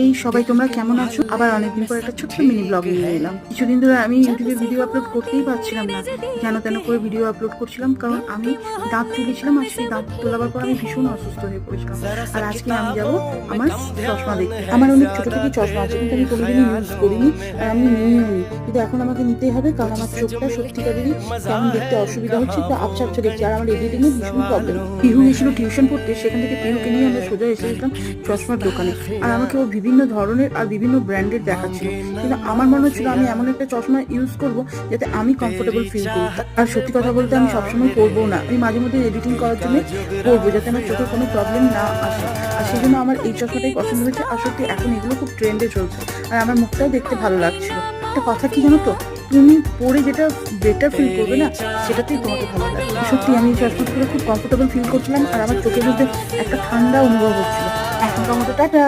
এই সবাই, তোমরা কেমন আছো? আবার অনেকদিন পর একটা ছোট্ট মিনি ব্লগ নিয়ে এলাম। কিছুদিন ধরে আমি ইউটিউবে ভিডিও আপলোড করতেই পারছিলাম না। যেন তেন করে ভিডিও আপলোড করছিলাম, কারণ আমি দাঁত তুলেছিলাম আর সেই দাঁত তোলাবার পর আমি ভীষণ অসুস্থ হয়ে পড়েছিলাম। আর আজকে আমি যাব আমার চশমা দেখতে। আমার অনেক ছোট থেকে চশমা আছে, কিন্তু আমি কোনোদিনই ইউজ করিনি। আর আমি নিয়েও নি কিন্তু এখন আমাকে নিতেই হবে, কারণ আমার চোখটা সত্যিকারেরই কেমন দেখতে অসুবিধা হচ্ছে তো আবছা আবছা দেখছি। আর আমার এডিটিং এ ভীষণ প্রবলেম পিহু গেছিল টিউশন পড়তে, সেখান থেকে পিহুকে নিয়ে আমরা সোজা এসেছিলাম চশমার দোকানে। আর আমাকে ও বিভিন্ন ধরনের আর বিভিন্ন ব্র্যান্ডের দেখাচ্ছিল। কিন্তু আমার মনে হচ্ছিল আমি এমন একটা চশমা ইউজ করব যাতে আমি কমফোর্টেবল ফিল করি। আর সত্যি কথা বলতে আমি সবসময় পরবো না। আমি মাঝে মধ্যে এডিটিং করার জন্য করব যাতে আমার চোখে কোনো প্রবলেম না আসে। আর সেই জন্য আমার এই চশমাটাই পছন্দ হয়েছে। আর সত্যি এখন এগুলো খুব ট্রেন্ডে চলছে। আর আমার মুখটাও দেখতে ভালো লাগছিল। একটা কথা কি জানো তো? তুমি পরে যেটা বেটার ফিল করবে না, সেটাতেই তোমাকে ভালো লাগবে। সত্যি আমি এই চশমাটা পরে খুব কমফোর্টেবল ফিল করছিলাম। আর আমার চোখের মধ্যে একটা ঠান্ডা অনুভব হচ্ছিল। এখনকার মতো টাটা!